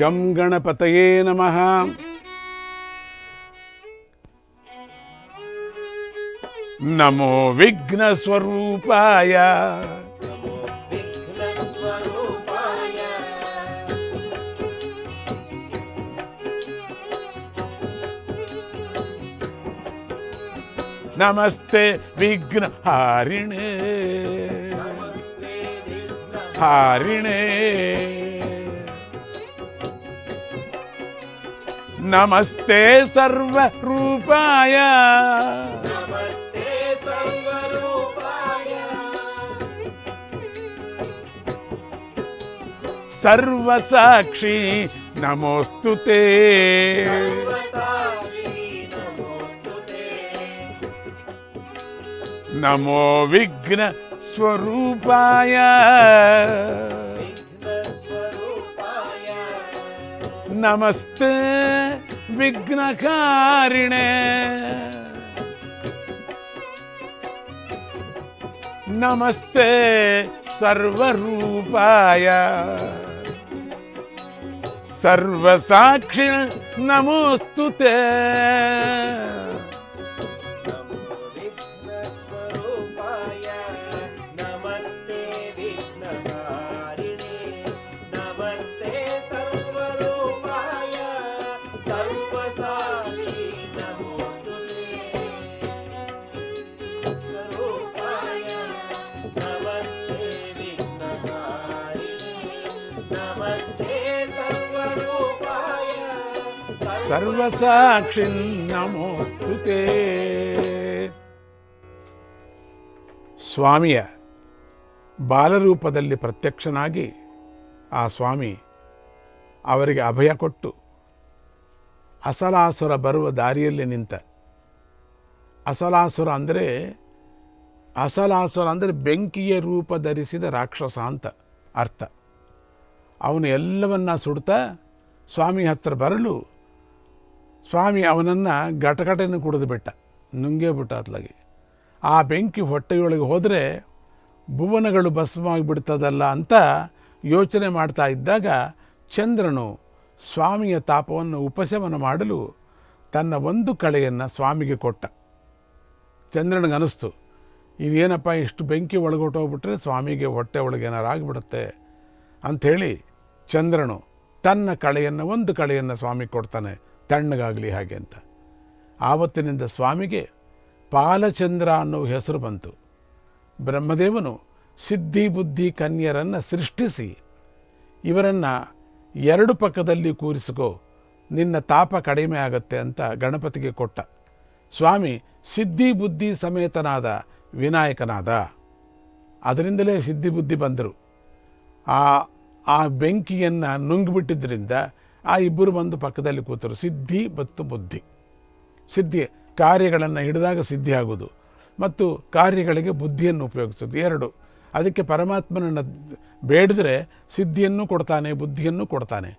గం గణపతయే నమ. నమో విఘ్నస్వరూపాయ. నమస్తే విఘ్నహారిణే హారిణే. నమస్తే సర్వ రూపాయ సర్వసాక్షి నమోస్తు నమో విఘ్న స్వరూపాయ. నమస్తే విఘ్నకారిణే. నమస్తే సర్వరూపాయ. సర్వసాక్షిణ నమోస్తుతే. ಸರ್ವಸಾಕ್ಷಿ ನಮೋಸ್ತುತೆ ಸ್ವಾಮಿಯ ಬಾಲರೂಪದಲ್ಲಿ ಪ್ರತ್ಯಕ್ಷನಾಗಿ ಆ ಸ್ವಾಮಿ ಅವರಿಗೆ ಅಭಯ ಕೊಟ್ಟು ಅಸಲಾಸುರ ಬರುವ ದಾರಿಯಲ್ಲಿ ನಿಂತ, ಅಸಲಾಸುರ ಅಂದರೆ ಅಸಲಾಸುರ ಅಂದರೆ ಬೆಂಕಿಯ ರೂಪ ಧರಿಸಿದ ರಾಕ್ಷಸ ಅಂತ ಅರ್ಥ. ಅವನು ಎಲ್ಲವನ್ನ ಸುಡ್ತಾ ಸ್ವಾಮಿ ಹತ್ರ ಬರಲು ಸ್ವಾಮಿ ಅವನನ್ನು ಘಟಘಟನೆ ಕುಡಿದು ಬಿಟ್ಟ. ನುಂಗೇ ಬಿಟ್ಟ ಅತ್ಲಾಗಿ ಆ ಬೆಂಕಿ ಹೊಟ್ಟೆಯೊಳಗೆ ಹೋದರೆ ಭುವನಗಳು ಭಸ್ಮವಾಗಿಬಿಡ್ತದಲ್ಲ ಅಂತ ಯೋಚನೆ ಮಾಡ್ತಾ ಇದ್ದಾಗ ಚಂದ್ರನು ಸ್ವಾಮಿಯ ತಾಪವನ್ನು ಉಪಶಮನ ಮಾಡಲು ತನ್ನ ಒಂದು ಕಳೆಯನ್ನು ಸ್ವಾಮಿಗೆ ಕೊಟ್ಟ. ಚಂದ್ರನಿಗೆ ಅನಿಸ್ತು, ಇದೇನಪ್ಪ ಇಷ್ಟು ಬೆಂಕಿ ಒಳಗೊಟ್ಟೋಗ್ಬಿಟ್ರೆ ಸ್ವಾಮಿಗೆ ಹೊಟ್ಟೆ ಒಳಗೆ ಏನಾರು ಆಗಿಬಿಡುತ್ತೆ? ಅಂಥೇಳಿ ಚಂದ್ರನು ತನ್ನ ಕಳೆಯನ್ನು, ಒಂದು ಕಳೆಯನ್ನು ಸ್ವಾಮಿ ಕೊಡ್ತಾನೆ. ತಣ್ಣಗಾಗಲಿ ಹಾಗೆ ಅಂತ. ಆವತ್ತಿನಿಂದ ಸ್ವಾಮಿಗೆ ಪಾಲಚಂದ್ರ ಅನ್ನೋ ಹೆಸರು ಬಂತು. ಬ್ರಹ್ಮದೇವನು ಸಿದ್ಧಿ ಬುದ್ಧಿ ಕನ್ಯರನ್ನು ಸೃಷ್ಟಿಸಿ ಇವರನ್ನು ಎರಡು ಪಕ್ಕದಲ್ಲಿ ಕೂರಿಸಿಕೋ, ನಿನ್ನ ತಾಪ ಕಡಿಮೆ ಆಗತ್ತೆ ಅಂತ ಗಣಪತಿಗೆ ಕೊಟ್ಟ. ಸ್ವಾಮಿ ಸಿದ್ಧಿ ಬುದ್ಧಿ ಸಮೇತನಾದ ವಿನಾಯಕನಾದ. ಅದರಿಂದಲೇ ಸಿದ್ಧಿ ಬುದ್ಧಿ ಬಂದರು. ಆ ಆ ಬೆಂಕಿಯನ್ನು ನುಂಗಿಬಿಟ್ಟಿದ್ದರಿಂದ ಆ ಇಬ್ಬರು ಬಂದು ಪಕ್ಕದಲ್ಲಿ ಕೂತರು. ಸಿದ್ಧಿ ಮತ್ತು ಬುದ್ಧಿ. ಸಿದ್ಧಿ, ಕಾರ್ಯಗಳನ್ನು ಹಿಡಿದಾಗ ಸಿದ್ಧಿ ಆಗೋದು ಮತ್ತು ಕಾರ್ಯಗಳಿಗೆ ಬುದ್ಧಿಯನ್ನು ಉಪಯೋಗಿಸೋದು ಎರಡು, ಅದಕ್ಕೆ ಪರಮಾತ್ಮನನ್ನು ಬೇಡಿದ್ರೆ ಸಿದ್ಧಿಯನ್ನು ಕೊಡ್ತಾನೆ, ಬುದ್ಧಿಯನ್ನು ಕೊಡ್ತಾನೆ.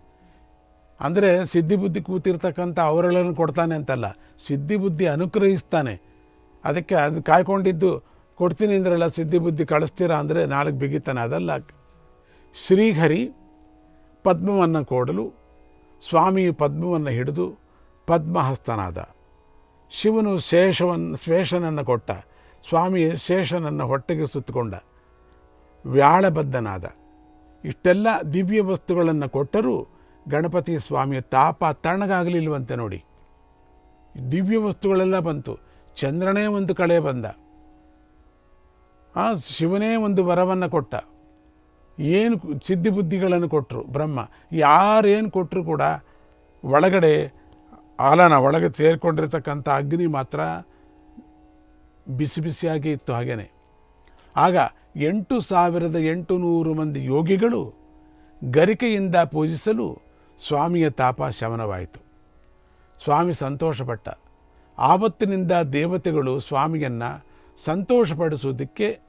ಅಂದರೆ ಸಿದ್ಧಿ ಬುದ್ಧಿ ಕೂತಿರ್ತಕ್ಕಂಥ ಅವರುಗಳನ್ನು ಕೊಡ್ತಾನೆ ಅಂತಲ್ಲ. ಸಿದ್ಧಿ ಬುದ್ಧಿ ಅನುಗ್ರಹಿಸ್ತಾನೆ. ಅದಕ್ಕೆ ಅದು ಕಾಯ್ಕೊಂಡಿದ್ದು, ಕೊಡ್ತೀನಿ ಅಂದ್ರಲ್ಲ, ಸಿದ್ಧಿ ಬುದ್ಧಿ ಕಳಿಸ್ತೀರಾ ಅಂದರೆ ನಾಲ್ಕು ಬಿಗಿತಾನೆ. ಅದಲ್ಲ, ಶ್ರೀಹರಿ ಪದ್ಮವನ್ನು ಕೊಡಲು ಸ್ವಾಮಿಯು ಪದ್ಮವನ್ನು ಹಿಡಿದು ಪದ್ಮಹಸ್ತನಾದ. ಶಿವನು ಶೇಷವನ್ನು ಶೇಷನನ್ನು ಕೊಟ್ಟ. ಸ್ವಾಮಿ ಶೇಷನನ್ನು ಹೊಟ್ಟೆಗೆ ಸುತ್ತಕೊಂಡ. ವ್ಯಾಳಬದ್ಧನಾದ. ಇಷ್ಟೆಲ್ಲ ದಿವ್ಯ ವಸ್ತುಗಳನ್ನು ಕೊಟ್ಟರೂ ಗಣಪತಿ ಸ್ವಾಮಿಯ ತಾಪ ತಣ್ಣಗಾಗಲಿಲ್ವಂತೆ ನೋಡಿ. ದಿವ್ಯ ವಸ್ತುಗಳೆಲ್ಲ ಬಂತು. ಚಂದ್ರನೇ ಒಂದು ಕಳೆ ಬಂದ. ಶಿವನೇ ಒಂದು ವರವನ್ನು ಕೊಟ್ಟ. ಏನು ಸಿದ್ಧಿ ಬುದ್ಧಿಗಳನ್ನು ಕೊಟ್ಟರು? ಬ್ರಹ್ಮ. ಯಾರೇನು ಕೊಟ್ಟರು ಕೂಡ ಒಳಗಡೆ ಆಲನ ಒಳಗೆ ಸೇರಿಕೊಂಡಿರ್ತಕ್ಕಂಥ ಅಗ್ನಿ ಮಾತ್ರ ಬಿಸಿ ಬಿಸಿಯಾಗಿ ಇತ್ತು ಹಾಗೇನೆ. ಆಗ ಎಂಟು ಸಾವಿರದ ಎಂಟು ನೂರು ಮಂದಿ ಯೋಗಿಗಳು ಗರಿಕೆಯಿಂದ ಪೂಜಿಸಲು ಸ್ವಾಮಿಯ ತಾಪ ಶಮನವಾಯಿತು. ಸ್ವಾಮಿ ಸಂತೋಷಪಟ್ಟ. ಆವತ್ತಿನಿಂದ ದೇವತೆಗಳು ಸ್ವಾಮಿಯನ್ನು ಸಂತೋಷಪಡಿಸುವುದಕ್ಕೆ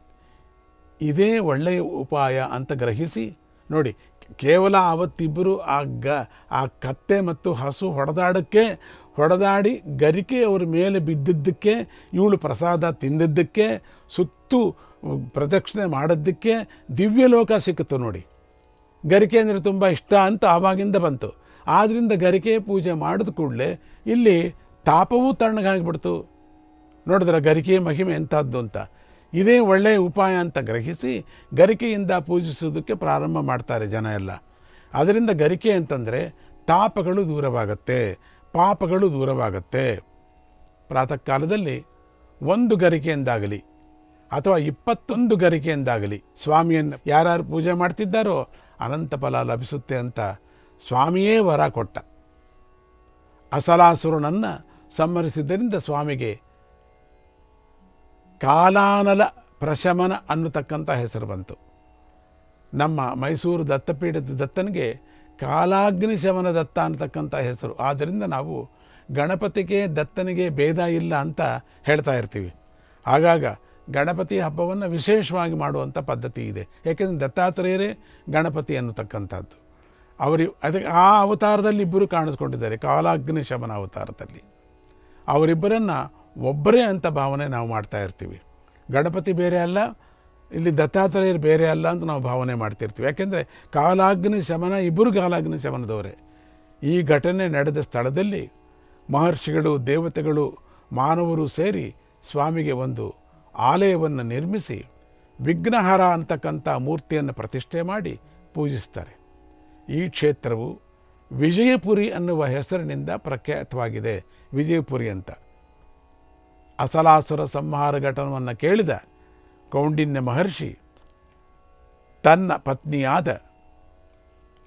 ಇದೇ ಒಳ್ಳೆಯ ಉಪಾಯ ಅಂತ ಗ್ರಹಿಸಿ, ನೋಡಿ, ಕೇವಲ ಅವತ್ತಿಬ್ಬರು ಆ ಗ, ಆ ಕತ್ತೆ ಮತ್ತು ಹಸು ಹೊಡೆದಾಡಕ್ಕೆ, ಹೊಡೆದಾಡಿ ಗರಿಕೆ ಅವ್ರ ಮೇಲೆ ಬಿದ್ದಿದ್ದಕ್ಕೆ, ಇವಳು ಪ್ರಸಾದ ತಿಂದಿದ್ದಕ್ಕೆ, ಸುತ್ತು ಪ್ರದಕ್ಷಿಣೆ ಮಾಡಿದ್ದಕ್ಕೆ ದಿವ್ಯಲೋಕ ಸಿಕ್ಕಿತು ನೋಡಿ. ಗರಿಕೆ ಅಂದರೆ ತುಂಬ ಇಷ್ಟ ಅಂತ ಆವಾಗಿಂದ ಬಂತು. ಆದ್ದರಿಂದ ಗರಿಕೆ ಪೂಜೆ ಮಾಡಿದ ಕೂಡಲೇ ಇಲ್ಲಿ ತಾಪವೂ ತಣ್ಣಗಾಗಿಬಿಡ್ತು. ನೋಡಿದ್ರೆ ಗರಿಕೆ ಮಹಿಮೆ ಎಂಥದ್ದು ಅಂತ. ಇದೇ ಒಳ್ಳೆಯ ಉಪಾಯ ಅಂತ ಗ್ರಹಿಸಿ ಗರಿಕೆಯಿಂದ ಪೂಜಿಸೋದಕ್ಕೆ ಪ್ರಾರಂಭ ಮಾಡ್ತಾರೆ ಜನ ಎಲ್ಲ. ಅದರಿಂದ ಗರಿಕೆ ಅಂತಂದರೆ ತಾಪಗಳು ದೂರವಾಗತ್ತೆ, ಪಾಪಗಳು ದೂರವಾಗತ್ತೆ. ಪ್ರಾತಃ ಕಾಲದಲ್ಲಿ ಒಂದು ಗರಿಕೆಯಿಂದಾಗಲಿ ಅಥವಾ ಇಪ್ಪತ್ತೊಂದು ಗರಿಕೆಯಿಂದಾಗಲಿ ಸ್ವಾಮಿಯನ್ನು ಯಾರ್ಯಾರು ಪೂಜೆ ಮಾಡ್ತಿದ್ದಾರೋ ಅನಂತ ಫಲ ಲಭಿಸುತ್ತೆ ಅಂತ ಸ್ವಾಮಿಯೇ ವರ ಕೊಟ್ಟ. ಅಸಲಾಸುರನನ್ನು ಸಂಹರಿಸಿದ್ದರಿಂದ ಸ್ವಾಮಿಗೆ ಕಾಲಾನಲ ಪ್ರಶಮನ ಅನ್ನತಕ್ಕಂಥ ಹೆಸರು ಬಂತು. ನಮ್ಮ ಮೈಸೂರು ದತ್ತಪೀಠದ ದತ್ತನಿಗೆ ಕಾಲಾಗ್ನಿ ಶಮನ ದತ್ತ ಅನ್ನತಕ್ಕಂಥ ಹೆಸರು. ಆದ್ದರಿಂದ ನಾವು ಗಣಪತಿಗೆ ದತ್ತನಿಗೆ ಭೇದ ಇಲ್ಲ ಅಂತ ಹೇಳ್ತಾ ಇರ್ತೀವಿ. ಆಗಾಗ ಗಣಪತಿ ಹಬ್ಬವನ್ನು ವಿಶೇಷವಾಗಿ ಮಾಡುವಂಥ ಪದ್ಧತಿ ಇದೆ. ಏಕೆಂದರೆ ದತ್ತಾತ್ರೇಯರೇ ಗಣಪತಿ ಅನ್ನತಕ್ಕಂಥದ್ದು. ಅವರಿ ಅದಕ್ಕೆ ಆ ಅವತಾರದಲ್ಲಿ ಇಬ್ಬರು ಕಾಣಿಸ್ಕೊಂಡಿದ್ದಾರೆ, ಕಾಲಾಗ್ನಿ ಶಮನ ಅವತಾರದಲ್ಲಿ. ಅವರಿಬ್ಬರನ್ನು ಒಬ್ಬರೇ ಅಂತ ಭಾವನೆ ನಾವು ಮಾಡ್ತಾ ಇರ್ತೀವಿ. ಗಣಪತಿ ಬೇರೆ ಅಲ್ಲ, ಇಲ್ಲಿ ದತ್ತಾತ್ರೇಯರು ಬೇರೆ ಅಲ್ಲ ಅಂತ ನಾವು ಭಾವನೆ ಮಾಡ್ತಿರ್ತೀವಿ. ಯಾಕೆಂದರೆ ಕಾಲಾಗ್ನಿ ಶಮನ ಇಬ್ಬರು ಕಾಲಾಗ್ನಿ ಶಮನದವರೇ. ಈ ಘಟನೆ ನಡೆದ ಸ್ಥಳದಲ್ಲಿ ಮಹರ್ಷಿಗಳು, ದೇವತೆಗಳು, ಮಾನವರು ಸೇರಿ ಸ್ವಾಮಿಗೆ ಒಂದು ಆಲಯವನ್ನು ನಿರ್ಮಿಸಿ ವಿಘ್ನಹರ ಅಂತಕ್ಕಂಥ ಮೂರ್ತಿಯನ್ನು ಪ್ರತಿಷ್ಠೆ ಮಾಡಿ ಪೂಜಿಸ್ತಾರೆ. ಈ ಕ್ಷೇತ್ರವು ವಿಜಯಪುರಿ ಅನ್ನುವ ಹೆಸರಿನಿಂದ ಪ್ರಖ್ಯಾತವಾಗಿದೆ. ವಿಜಯಪುರಿ ಅಂತ. ಅಸಲಾಸುರ ಸಂಹಾರ ಘಟನವನ್ನು ಕೇಳಿದ ಕೌಂಡಿನ್ಯ ಮಹರ್ಷಿ, ತನ್ನ ಪತ್ನಿಯಾದ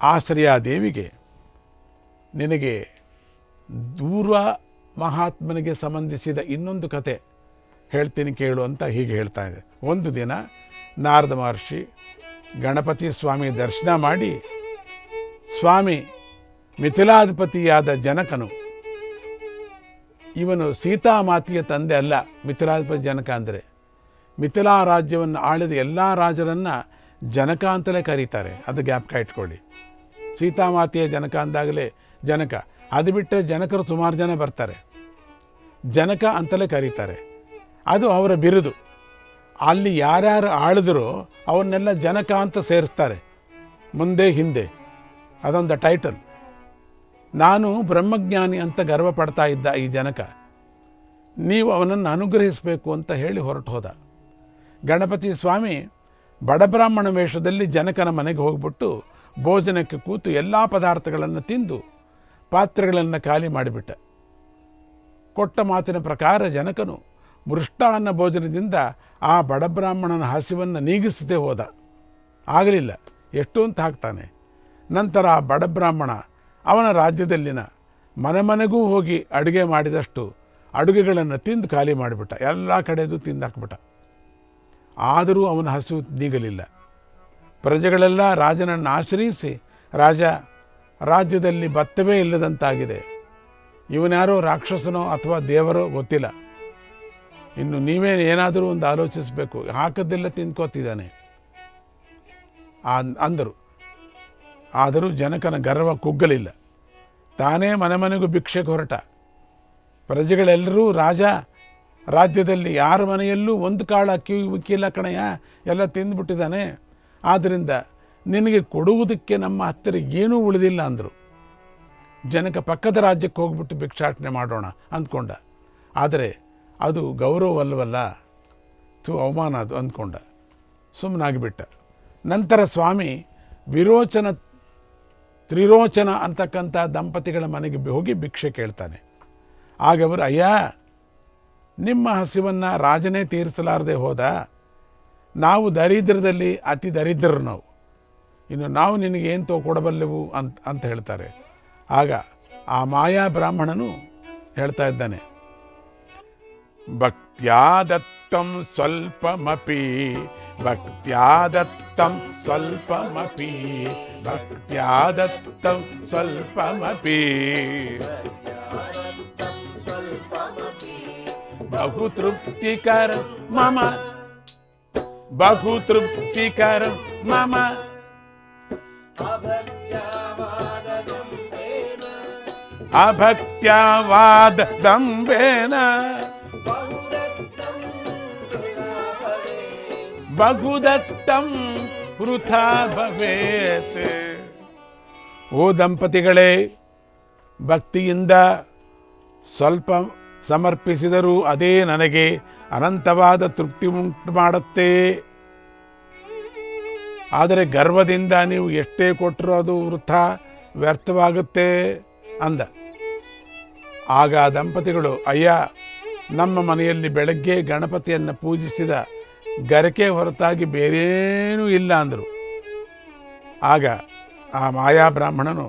ಆಶ್ರಯಾದೇವಿಗೆ, ನಿನಗೆ ದೂರ ಮಹಾತ್ಮನಿಗೆ ಸಂಬಂಧಿಸಿದ ಇನ್ನೊಂದು ಕತೆ ಹೇಳ್ತೀನಿ ಕೇಳು ಅಂತ ಹೀಗೆ ಹೇಳ್ತಾ ಇದೆ. ಒಂದು ದಿನ ನಾರದ ಮಹರ್ಷಿ ಗಣಪತಿ ಸ್ವಾಮಿ ದರ್ಶನ ಮಾಡಿ, ಸ್ವಾಮಿ ಮಿಥಿಲಾಧಿಪತಿಯಾದ ಜನಕನು ಇವನು ಸೀತಾಮಾತೆಯ ತಂದೆ ಅಲ್ಲ, ಮಿಥಿಲಾಧಿಪತಿ ಜನಕ ಅಂದರೆ ಮಿಥಿಲಾ ರಾಜ್ಯವನ್ನು ಆಳಿದ ಎಲ್ಲ ರಾಜರನ್ನು ಜನಕ ಅಂತಲೇ ಕರೀತಾರೆ. ಅದು ಜ್ಞಾಪಕ ಇಟ್ಕೊಳ್ಳಿ. ಸೀತಾಮಾತೆಯ ಜನಕ ಅಂದಾಗಲೇ ಜನಕ. ಅದು ಬಿಟ್ಟರೆ ಜನಕರು ಸುಮಾರು ಜನ ಬರ್ತಾರೆ. ಜನಕ ಅಂತಲೇ ಕರೀತಾರೆ. ಅದು ಅವರ ಬಿರುದು. ಅಲ್ಲಿ ಯಾರ್ಯಾರು ಆಳಿದ್ರೂ ಅವನ್ನೆಲ್ಲ ಜನಕ ಅಂತ ಸೇರಿಸ್ತಾರೆ. ಮುಂದೆ ಹಿಂದೆ. ಅದೊಂದು ಟೈಟಲ್ ನಾನು ಬ್ರಹ್ಮಜ್ಞಾನಿ ಅಂತ ಗರ್ವ ಪಡ್ತಾ ಇದ್ದ ಈ ಜನಕ, ನೀವು ಅವನನ್ನು ಅನುಗ್ರಹಿಸಬೇಕು ಅಂತ ಹೇಳಿ ಹೊರಟು ಹೋದ. ಗಣಪತಿ ಸ್ವಾಮಿ ಬಡಬ್ರಾಹ್ಮಣ ವೇಷದಲ್ಲಿ ಜನಕನ ಮನೆಗೆ ಹೋಗ್ಬಿಟ್ಟು ಭೋಜನಕ್ಕೆ ಕೂತು ಎಲ್ಲ ಪದಾರ್ಥಗಳನ್ನು ತಿಂದು ಪಾತ್ರೆಗಳನ್ನು ಖಾಲಿ ಮಾಡಿಬಿಟ್ಟ. ಕೊಟ್ಟ ಮಾತಿನ ಪ್ರಕಾರ ಜನಕನು ಮೃಷ್ಟಾನ್ನ ಭೋಜನದಿಂದ ಆ ಬಡಬ್ರಾಹ್ಮಣನ ಹಸಿವನ್ನು ನೀಗಿಸದೆ ಹೋದ. ಆಗಲಿಲ್ಲ, ಎಷ್ಟು ಅಂತ ಹಾಕ್ತಾನೆ. ನಂತರ ಆ ಬಡಬ್ರಾಹ್ಮಣ ಅವನ ರಾಜ್ಯದಲ್ಲಿನ ಮನೆ ಮನೆಗೂ ಹೋಗಿ ಅಡುಗೆ ಮಾಡಿದಷ್ಟು ಅಡುಗೆಗಳನ್ನು ತಿಂದು ಖಾಲಿ ಮಾಡಿಬಿಟ್ಟ. ಎಲ್ಲ ಕಡೆದು ತಿಂದಾಕ್ಬಿಟ್ಟ. ಆದರೂ ಅವನ ಹಸಿವು ನೀಗಲಿಲ್ಲ. ಪ್ರಜೆಗಳೆಲ್ಲ ರಾಜನನ್ನು ಆಶ್ರಯಿಸಿ, ರಾಜ, ರಾಜ್ಯದಲ್ಲಿ ಭತ್ತವೇ ಇಲ್ಲದಂತಾಗಿದೆ. ಇವನ್ಯಾರೋ ರಾಕ್ಷಸನೋ ಅಥವಾ ದೇವರೋ ಗೊತ್ತಿಲ್ಲ. ಇನ್ನು ನೀವೇ ಏನಾದರೂ ಒಂದು ಆಲೋಚಿಸಬೇಕು. ಹಾಕದ್ದೆಲ್ಲ ತಿಂದ್ಕೋತಿದ್ದಾನೆ. ಅಂದರು. ಆದರೂ ಜನಕನ ಗರ್ವ ಕುಗ್ಗಲಿಲ್ಲ. ತಾನೇ ಮನೆ ಮನೆಗೂ ಭಿಕ್ಷೆಗೆ ಹೊರಟ ಪ್ರಜೆಗಳೆಲ್ಲರೂ ರಾಜ, ರಾಜ್ಯದಲ್ಲಿ ಯಾರ ಮನೆಯಲ್ಲೂ ಒಂದು ಕಾಳು ಅಕ್ಕಿ ಉಕ್ಕಿಲ್ಲ ಕಣಯ್ಯ, ಎಲ್ಲ ತಿಂದುಬಿಟ್ಟಿದ್ದಾನೆ. ಆದ್ದರಿಂದ ನಿನಗೆ ಕೊಡುವುದಕ್ಕೆ ನಮ್ಮ ಹತ್ತಿರ ಏನೂ ಉಳಿದಿಲ್ಲ ಅಂದರು. ಜನಕ ಪಕ್ಕದ ರಾಜ್ಯಕ್ಕೆ ಹೋಗ್ಬಿಟ್ಟು ಭಿಕ್ಷಾಟನೆ ಮಾಡೋಣ ಅಂದ್ಕೊಂಡ. ಆದರೆ ಅದು ಗೌರವವಲ್ಲವಲ್ಲ ತು ಅವಮಾನ ಅದು ಅಂದ್ಕೊಂಡ. ಸುಮ್ಮನಾಗಿಬಿಟ್ಟ ನಂತರ ಸ್ವಾಮಿ ವಿರೋಚನ ತ್ರಿರೋಚನ ಅಂತಕ್ಕಂಥ ದಂಪತಿಗಳ ಮನೆಗೆ ಹೋಗಿ ಭಿಕ್ಷೆ ಕೇಳ್ತಾನೆ. ಆಗ ಅವರು, ಅಯ್ಯ, ನಿಮ್ಮ ಹಸಿವನ್ನು ರಾಜನೇ ತೀರಿಸಲಾರದೆ ಹೋದ. ನಾವು ದರಿದ್ರದಲ್ಲಿ ಅತಿ ದರಿದ್ರರು ನಾವು. ಇನ್ನು ನಾವು ನಿನಗೆ ಏನು ತೋ ಕೊಡಬಲ್ಲೆವು? ಅಂತ ಅಂತ ಹೇಳ್ತಾರೆ. ಆಗ ಆ ಮಾಯಾ ಬ್ರಾಹ್ಮಣನು ಹೇಳ್ತಾ ಇದ್ದಾನೆ, ಭಕ್ತ್ಯಾದತ್ತಂ ಸ್ವಲ್ಪಮಪಿ భక్త్యా దత్తం స్వల్పమపి భక్త్యా దత్తం స్వల్పమపి బహు తృప్తికరం మమ బహు తృప్తికరం మమ అభక్త్యావాద దంబేన ಬಹುದತ್ತಂ ವೃಥಾ ಭವೇತ್ ಓ ದಂಪತಿಗಳೇ, ಭಕ್ತಿಯಿಂದ ಸ್ವಲ್ಪ ಸಮರ್ಪಿಸಿದರೂ ಅದೇ ನನಗೆ ಅನಂತವಾದ ತೃಪ್ತಿ ಉಂಟು ಮಾಡುತ್ತೆ. ಆದರೆ ಗರ್ವದಿಂದ ನೀವು ಎಷ್ಟೇ ಕೊಟ್ಟರೂ ಅದು ವೃಥ ವ್ಯರ್ಥವಾಗುತ್ತೆ ಅಂದ. ಆಗ ದಂಪತಿಗಳು, ಅಯ್ಯ, ನಮ್ಮ ಮನೆಯಲ್ಲಿ ಬೆಳಗ್ಗೆ ಗಣಪತಿಯನ್ನು ಪೂಜಿಸಿದ ಗರಕೆ ಹೊರತಾಗಿ ಬೇರೇನೂ ಇಲ್ಲ ಅಂದರು. ಆಗ ಆ ಮಾಯಾ ಬ್ರಾಹ್ಮಣನು,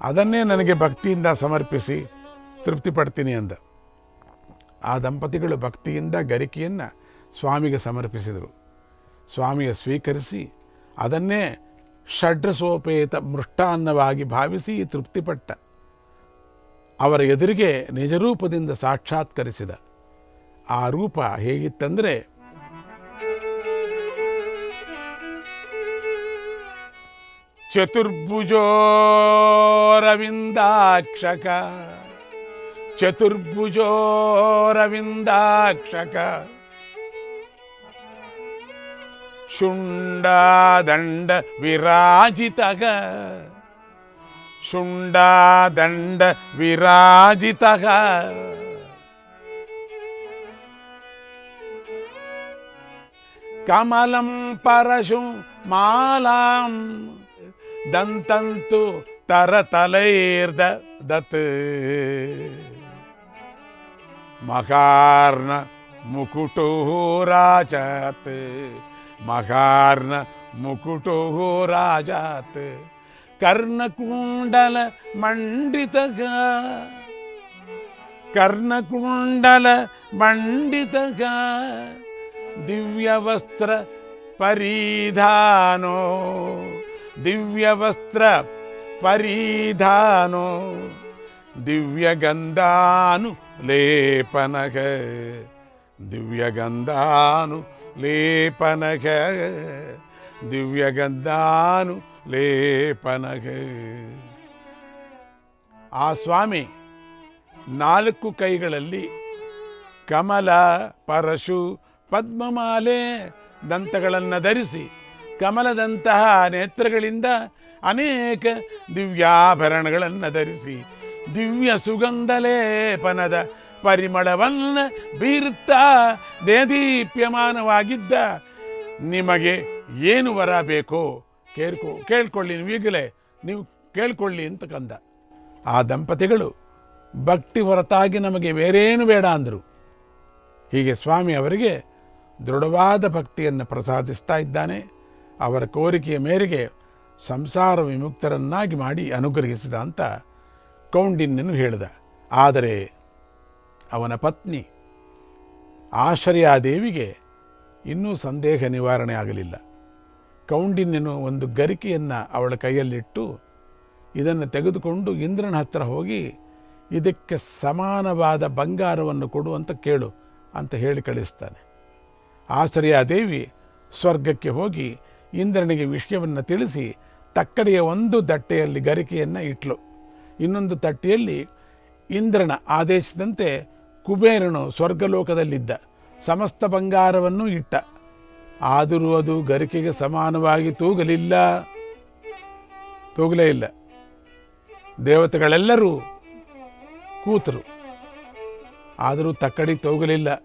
ಅದನ್ನೇ ನನಗೆ ಭಕ್ತಿಯಿಂದ ಸಮರ್ಪಿಸಿ ತೃಪ್ತಿ ಪಡ್ತೀನಿ ಅಂದ. ಆ ದಂಪತಿಗಳು ಭಕ್ತಿಯಿಂದ ಗರಿಕೆಯನ್ನು ಸ್ವಾಮಿಗೆ ಸಮರ್ಪಿಸಿದರು. ಸ್ವಾಮಿಯ ಸ್ವೀಕರಿಸಿ ಅದನ್ನೇ ಷಡ್ರಸೋಪೇತ ಮೃಷ್ಟಾನ್ನವಾಗಿ ಭಾವಿಸಿ ತೃಪ್ತಿಪಟ್ಟ ಅವರ ಎದುರಿಗೆ ನಿಜರೂಪದಿಂದ ಸಾಕ್ಷಾತ್ಕರಿಸಿದ. ಆ ರೂಪ ಹೇಗಿತ್ತಂದರೆ ಚತುರ್ಭುಜೋರವಿಂದಾಕ್ಷಕ ಚತುರ್ಭುಜೋರವಿಂದಾಕ್ಷಕ ಶುಂಡಾದಂಡ ವಿರಾಜಿತಗ ಶುಂಡಾದಂಡ ವಿರಾಜಿತಗ ಕಮಲಂ ಪರಶು ಮಾಲಾಂ ದಂತಂತು ತರತಲೈರ್ದ ದತ್. ಮಕಾರ್ನ ಮುಕುಟೋ ರಾಜತ್ ಮಕಾರ್ನ ಮುಕುಟೋ ರಾಜಾತ್ ಕರ್ಣಕುಂಡಲ ಮಂಡಿತಗ. ಕರ್ಣಕುಂಡಲ ಮಂಡಿತಗ. ದಿವ್ಯವಸ್ತ್ರ ಪರಿಧಾನೋ. ದಿವ್ಯವಸ್ತ್ರ ಪರಿಧಾನೋ, ದಿವ್ಯಗಂಧಾನು ಲೇಪನಗ ದಿವ್ಯಗಂಧಾನು ಲೇಪನಗ ದಿವ್ಯಗಂಧಾನು ಲೇಪನಗ. ಆ ಸ್ವಾಮಿ ನಾಲ್ಕು ಕೈಗಳಲ್ಲಿ ಕಮಲ, ಪರಶು, ಪದ್ಮಮಾಲೆ, ದಂತಗಳನ್ನು ಧರಿಸಿ ಕಮಲದಂತಹ ನೇತ್ರಗಳಿಂದ ಅನೇಕ ದಿವ್ಯಾಭರಣಗಳನ್ನು ಧರಿಸಿ ದಿವ್ಯ ಸುಗಂಧ ಲೇಪನದ ಪರಿಮಳವನ್ನು ಬೀರುತ್ತಾ ದೇದೀಪ್ಯಮಾನವಾಗಿದ್ದ ನಿಮಗೆ ಏನು ವರ ಬೇಕೋ ಕೇಳ್ಕೊ, ಕೇಳ್ಕೊಳ್ಳಿ ನೀವೀಗಲೇ ನೀವು ಕೇಳ್ಕೊಳ್ಳಿ ಅಂತ ಕಂದ. ಆ ದಂಪತಿಗಳು ಭಕ್ತಿ ಹೊರತಾಗಿ ನಮಗೆ ಬೇರೇನು ಬೇಡ ಅಂದರು. ಹೀಗೆ ಸ್ವಾಮಿ ಅವರಿಗೆ ದೃಢವಾದ ಭಕ್ತಿಯನ್ನು ಪ್ರಸಾದಿಸ್ತಾ ಇದ್ದಾನೆ. ಅವರ ಕೋರಿಕೆಯ ಮೇರೆಗೆ ಸಂಸಾರ ವಿಮುಕ್ತರನ್ನಾಗಿ ಮಾಡಿ ಅನುಗ್ರಹಿಸಿದ ಅಂತ ಕೌಂಡಿನ್ಯನು ಹೇಳಿದ. ಆದರೆ ಅವನ ಪತ್ನಿ ಆಶ್ರಯಾದೇವಿಗೆ ಇನ್ನೂ ಸಂದೇಹ ನಿವಾರಣೆ ಆಗಲಿಲ್ಲ. ಕೌಂಡಿನ್ಯನು ಒಂದು ಗರಿಕೆಯನ್ನು ಅವಳ ಕೈಯಲ್ಲಿಟ್ಟು ಇದನ್ನು ತೆಗೆದುಕೊಂಡು ಇಂದ್ರನ ಹತ್ತಿರ ಹೋಗಿ, ಇದಕ್ಕೆ ಸಮಾನವಾದ ಬಂಗಾರವನ್ನು ಕೊಡು ಅಂತ ಕೇಳು ಅಂತ ಹೇಳಿ ಕಳಿಸ್ತಾನೆ. ಆಶ್ರಯಾದೇವಿ ಸ್ವರ್ಗಕ್ಕೆ ಹೋಗಿ ಇಂದ್ರನಿಗೆ ವಿಷಯವನ್ನು ತಿಳಿಸಿ ತಕ್ಕಡಿಯ ಒಂದು ತಟ್ಟೆಯಲ್ಲಿ ಗರಿಕೆಯನ್ನು ಇಟ್ಲು. ಇನ್ನೊಂದು ತಟ್ಟೆಯಲ್ಲಿ ಇಂದ್ರನ ಆದೇಶದಂತೆ ಕುಬೇರನು ಸ್ವರ್ಗಲೋಕದಲ್ಲಿದ್ದ, ಸಮಸ್ತ ಬಂಗಾರವನ್ನು ಇಟ್ಟ. ಆದರೂ ಅದು ಗರಿಕೆಗೆ ಸಮಾನವಾಗಿ ತೂಗಲಿಲ್ಲ. ತೂಗಲೇ ಇಲ್ಲ. ದೇವತೆಗಳೆಲ್ಲರೂ ಕೂತರು. ಆದರೂ ತಕ್ಕಡಿ ತೂಗಲಿಲ್ಲ.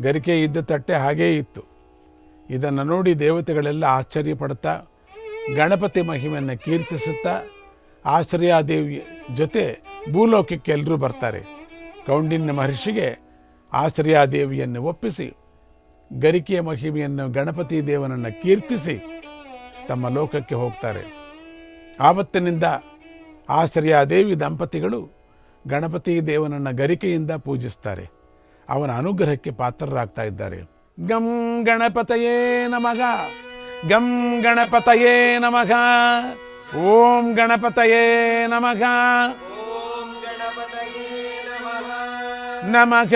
ಗರಿಕೆ ಇದ್ದ ತಟ್ಟೆ ಹಾಗೇ ಇತ್ತು. ಇದನ್ನು ನೋಡಿ ದೇವತೆಗಳೆಲ್ಲ ಆಶ್ಚರ್ಯ ಪಡ್ತಾ ಗಣಪತಿ ಮಹಿಮೆಯನ್ನು ಕೀರ್ತಿಸುತ್ತಾ ಆಶ್ರಯಾದೇವಿ ಜೊತೆ ಭೂಲೋಕಕ್ಕೆ ಎಲ್ಲರೂ ಬರ್ತಾರೆ. ಕೌಂಡಿನ್ಯ ಮಹರ್ಷಿಗೆ ಆಶ್ರಯಾದೇವಿಯನ್ನು ಒಪ್ಪಿಸಿ, ಗರಿಕೆಯ ಮಹಿಮೆಯನ್ನು ಗಣಪತಿ ದೇವನನ್ನು ಕೀರ್ತಿಸಿ ತಮ್ಮ ಲೋಕಕ್ಕೆ ಹೋಗ್ತಾರೆ. ಆವತ್ತಿನಿಂದ ಆಶ್ರಯಾದೇವಿ ದಂಪತಿಗಳು ಗಣಪತಿ ದೇವನನ್ನು ಗರಿಕೆಯಿಂದ ಪೂಜಿಸ್ತಾರೆ. ಅವನ ಅನುಗ್ರಹಕ್ಕೆ ಪಾತ್ರರಾಗ್ತಾ ಇದ್ದಾರೆ. கம் கணபதையே நமக கம் கணபதையே நமக ஓம் கணபதையே நமக நமக